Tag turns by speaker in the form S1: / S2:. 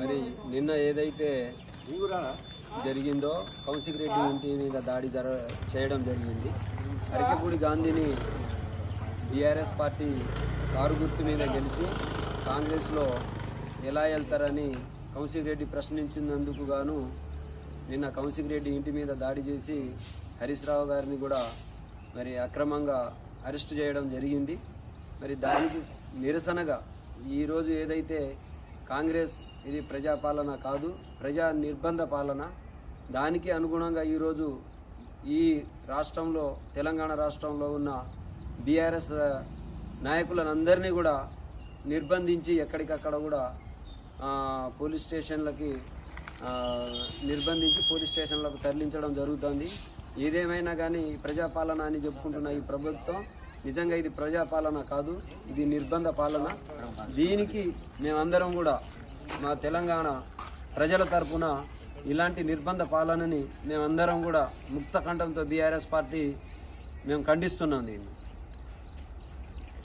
S1: మరి నిన్న ఏదైతే జరిగిందో కౌశిక్ రెడ్డి ఇంటి మీద దాడి జర చేయడం జరిగింది. అరకపూడి గాంధీని బీఆర్ఎస్ పార్టీ కారు గుర్తు మీద గెలిచి కాంగ్రెస్లో ఎలా వెళ్తారని కౌశిక్ రెడ్డి ప్రశ్నించినందుకు గాను నిన్న కౌశిక్ రెడ్డి ఇంటి మీద దాడి చేసి హరీష్ రావు గారిని కూడా మరి అక్రమంగా అరెస్ట్ చేయడం జరిగింది. మరి దానికి నిరసనగా ఈరోజు ఏదైతే కాంగ్రెస్ ఇది ప్రజాపాలన కాదు ప్రజా నిర్బంధ పాలన. దానికి అనుగుణంగా ఈరోజు ఈ రాష్ట్రంలో తెలంగాణ రాష్ట్రంలో ఉన్న బీఆర్ఎస్ నాయకులందరినీ కూడా నిర్బంధించి ఎక్కడికక్కడ కూడా పోలీస్ స్టేషన్లకి నిర్బంధించి పోలీస్ స్టేషన్లకు తరలించడం జరుగుతుంది. ఏదేమైనా కానీ ప్రజాపాలన అని చెప్పుకుంటున్న ఈ ప్రభుత్వం నిజంగా ఇది ప్రజాపాలన కాదు ఇది నిర్బంధ పాలన. దీనికి మేమందరం కూడా మా తెలంగాణ ప్రజల తరపున ఇలాంటి నిర్బంధ పాలనని మేమందరం కూడా ముక్త కంఠంతో బీఆర్ఎస్ పార్టీ మేము ఖండిస్తున్నాం దీన్ని.